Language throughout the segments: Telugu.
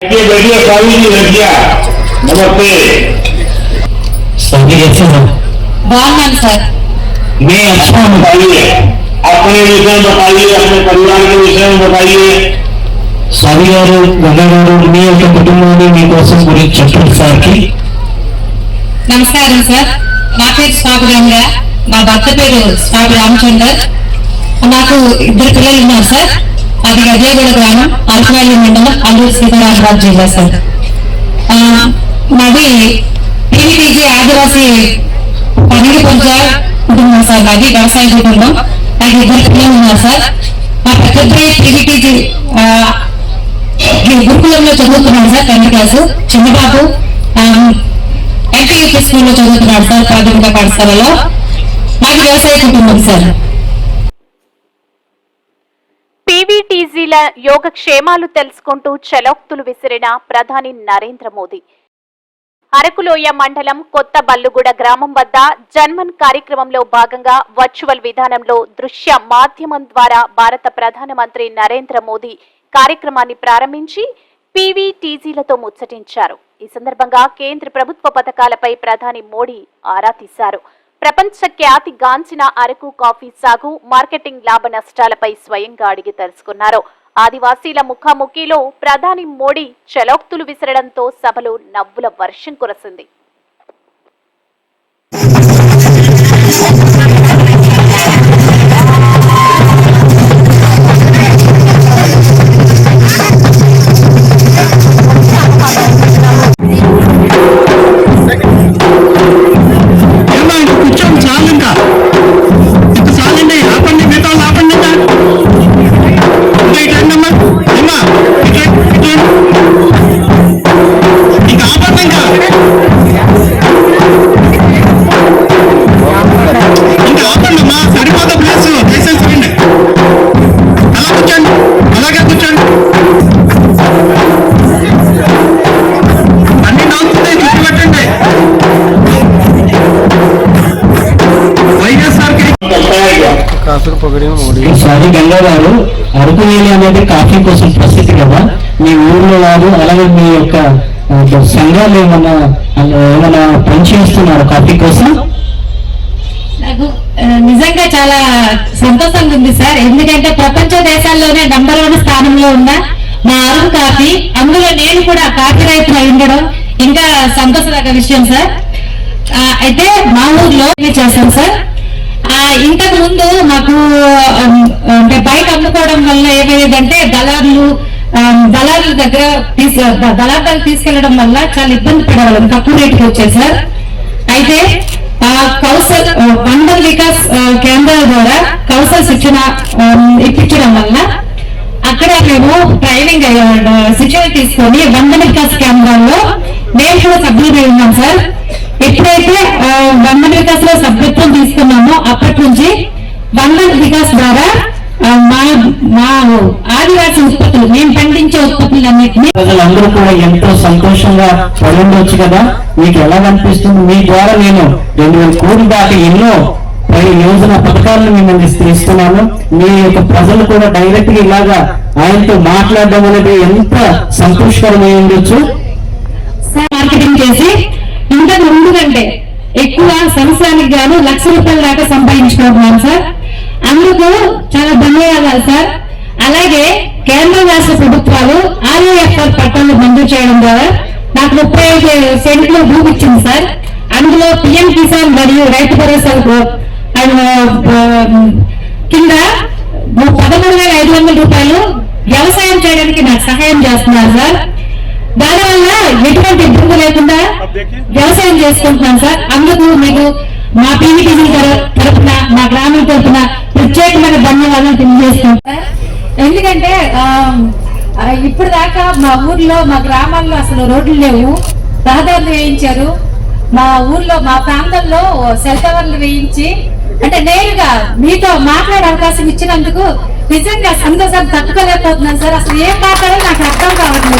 ये बैठिए सारी की लड़कियां नमस्ते सभी कैसे हो బాగున్నాను సార్ मैं अच्छा हूँ बताइए अपने विषय में बताइए अपने परिवार के विषय में बताइए స్వామి గారు గంగా గారు మీ యొక్క కుటుంబాన్ని మీకోసం గురించి చెప్పండి సార్కి నమస్కారం సార్ నా పేరు స్వామి గంగ మా భర్త పేరు స్వామి రామచందర్ నాకు ఇద్దరు పిల్లలు ఉన్నారు సార్ అది గజేగూడ గ్రామం అరకువల్లి మండలం అల్లూరు సీతారామరాజు జిల్లా సార్. మాది పీవీటీజీ ఆదివాసీ పన్నెండు కొంచెం కుటుంబం సార్ మాది వ్యవసాయ కుటుంబం. నాకు ఇద్దరు పిల్లలు ఉన్నారు సార్. మా పెద్ద అబ్బాయి గురుకులంలో చదువుతున్నాడు సార్ టెన్త్ క్లాస్. చిన్నబాబు ఎన్టీయూపీ స్కూల్లో చదువుతున్నాడు సార్ ప్రాథమిక పాఠశాలలో. మాది వ్యవసాయ కుటుంబం సార్. యోగక్షేమాలు తెలుసుకుంటూ చలోక్తులు విసిరిన ప్రధాని నరేంద్ర మోదీ. అరకులోయ మండలం కొత్త బల్లుగూడ గ్రామం వద్ద జన్మన్ కార్యక్రమంలో భాగంగా వర్చువల్ విధానంలో దృశ్య మాధ్యమం ద్వారా భారత ప్రధానమంత్రి నరేంద్ర మోదీ కార్యక్రమాన్ని ప్రారంభించి పీవీటీజీలతో ముచ్చటించారు. ఈ సందర్భంగా కేంద్ర ప్రభుత్వ పథకాలపై ప్రధాని మోడీ ఆరా తీశారు. ప్రపంచ ఖ్యాతి గాంచిన అరకు కాఫీ సాగు మార్కెటింగ్ లాభ నష్టాలపై స్వయంగా అడిగి తెలుసుకున్నారు. ఆదివాసీల ముఖాముఖిలో ప్రధాని మోడీ చలోక్తులు విసరడంతో సభలో నవ్వుల వర్షం కురసింది. గంగా గారు అరకు వేలి అనేది కాఫీ కోసం ప్రసిద్ధి కదా? మీ ఊర్లో వారు అలాగే మీ యొక్క సంఘాలు ఏమన్నా ఏమన్నా పనిచేస్తున్నారు కాఫీ కోసం? నాకు నిజంగా చాలా సంతోషంగా ఉంది సార్. ఎందుకంటే ప్రపంచ దేశాల్లోనే నంబర్ వన్ స్థానంలో ఉన్న మా అరుణ్ కాఫీ అందులో నేను కూడా కాఫీ రైతులు ఉండడం ఇంకా సంతోషదగ్గ విషయం సార్. అయితే మా ఊర్లో ఇది చేశాం సార్? ఇంతకు ముందు మాకు అంటే బయట అమ్ముకోవడం వల్ల ఏమయ్యేదంటే దళారులు దళారుల దగ్గర తీసు దళారులు తీసుకెళ్ళడం వల్ల చాలా ఇబ్బంది పడేవాళ్ళం. తక్కువ రేటుకి వచ్చాయి సార్. అయితే కౌశల్ మండల్ వికాస్ కేంద్రాల ద్వారా కౌశల్ శిక్షణ ఇప్పించడం వల్ల అక్కడ మేము ట్రైనింగ్ శిక్షణ తీసుకొని వంద వికాస్ కేంద్రాల్లో మేము కూడా సభ్యులై ఉన్నాం సార్. ఎప్పుడైతే ఆ, వందన వికాస్లో సభ్యత్వం తీసుకున్నామో. అప్పటి నుంచి వందన వికాస్ ద్వారా మా మా ఆదివాసీ ఉత్పత్తులు మేము పండించే ఉత్పత్తులన్నింటినీ ప్రజలందరూ కూడా ఎంతో సంతోషంగా పడి ఉండొచ్చు కదా? మీకు ఎలా అనిపిస్తుంది? మీ ద్వారా నేను రెండు వేల కోట్లు దాటి ఎన్నో యోజన పథకాలను మిమ్మల్ని ఇస్తున్నాను మీ యొక్క ప్రజలు కూడా డైరెక్ట్గా ఇలాగా ఆయనతో మాట్లాడడం అనేది ఎంత సంతోషకరమై ఉండొచ్చు? మార్కెటింగ్ చేసి ఇంతకు ముందు కంటే ఎక్కువ సంవత్సరానికి గాను లక్ష రూపాయల దాకా సంపాదించుకుంటున్నాం సార్. అందుకు చాలా ధన్యవాదాలు సార్. అలాగే కేంద్ర రాష్ట్ర ప్రభుత్వాలు ఆర్ఏఎఫ్ఆర్ పట్టాలు మంజూరు చేయడం ద్వారా నాకు ముప్పై ఐదు సెంట్లు భూమి ఇచ్చింది సార్. అందులో పిఎం కిసాన్ మరియు రైతు భరోసా కింద పదమూడు వేల ఐదు వందల రూపాయలు వ్యవసాయం చేయడానికి నాకు సహాయం చేస్తున్నారు సార్. దానివల్ల ఎటువంటి ఇబ్బంది లేకుండా వ్యవసాయం చేసుకుంటున్నాం సార్. అందుకు మీకు మా పీవీటీసీ తరఫున మా గ్రామం తరఫున ప్రత్యేకమైన ధన్యవాదాలు తెలియజేస్తున్నాం సార్. ఎందుకంటే ఇప్పుడు దాకా మా ఊర్లో మా గ్రామాల్లో అసలు రోడ్లు లేవు. రహదారులు వేయించారు. మా ఊర్లో మా ప్రాంతంలో సెల్ టవర్లు వేయించి అంటే నేరుగా మీతో మాట్లాడే అవకాశం ఇచ్చినందుకు నిజంగా సంతోషం తట్టుకోలేకపోతున్నాను సార్. అసలు ఏం మాట్లాడాలో నాకు అర్థం కావట్లేదు.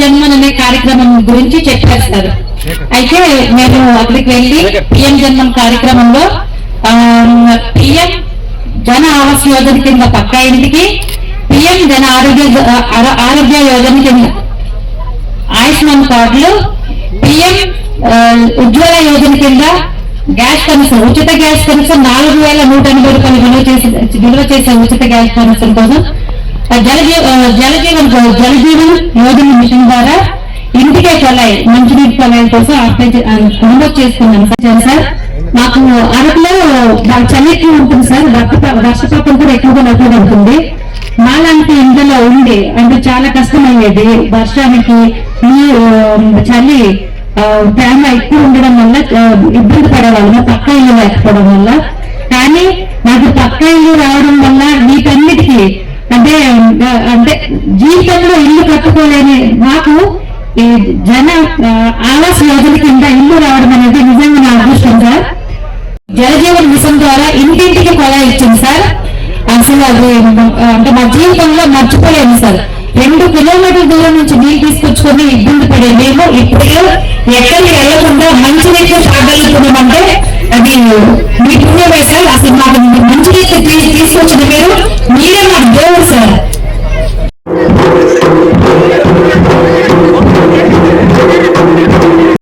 జన్మన్ అనే కార్యక్రమం గురించి చెప్పారు సార్ అయితే మేము అక్కడికి వెళ్ళి పిఎం జన్మన్ కార్యక్రమంలో పిఎం జన ఆవాస్ యోజన కింద పక్కా ఇంటికి పిఎం జన ఆరోగ్య ఆరో- ఆరోగ్య యోజన కింద ఆయుష్మాన్ కార్డులు పిఎం ఉజ్వల యోజన కింద గ్యాస్ కనెక్షన్ ఉచిత గ్యాస్ కనెక్షన్ నాలుగు వేల నూట ఎనభై రూపాయలు విలువ చేసే విలువ చేసే ఉచిత గ్యాస్ కనెక్షన్ కోసం ఆ, జలజీవన్ జలజీవన్ యోజన మిషన్ ద్వారా ఇంటికే కొలాయి మంచినీటి కొలాయి కోసం అప్లై చే- చేసుకున్నాను. సార్ సార్ మాకు అరకులో బాగా చలి ఎక్కువ ఉంటుంది సార్ వర్షపా- వర్షపాతం కూడా ఎక్కువగా నొప్పి ఉంటుంది. మాలాంటి ఇంట్లో ఉంది అంటే చాలా కష్టమయ్యేది వర్షానికి చలి తేమ ఎక్కువ ఉండడం వల్ల ఇబ్బంది పడేవాళ్ళము పక్క ఇల్లు లేకపోవడం వల్ల. కానీ నాకు పక్క ఇల్లు రావడం వల్ల వీటన్నిటికీ అంటే అంటే జీవితంలో ఇల్లు కట్టుకోలేని నాకు ఈ జన ఆవాస్ యోజన కింద ఇల్లు రావడం అనేది నిజంగా నా అదృష్టం సార్. జలజీవన్ మిషన్ ద్వారా ఇంటింటికి కొలా ఇచ్చింది సార్. అసలు అది అంటే మా జీవితంలో మర్చిపోలేము సార్. రెండు కిలోమీటర్ల దూరం నుంచి నీళ్ళు తీసుకొచ్చుకొని ఇబ్బంది పడే మేము ఇప్పుడు ఎక్కడికి వెళ్ళకుండా మంచి నీళ్ళు తాగలుగుతున్నామంటే అది మీ పుణ్యమే సార్. అసలు మాకు మంచి తీసుకొచ్చిన తీసుకొచ్చింది మీరు. మీరే మాకు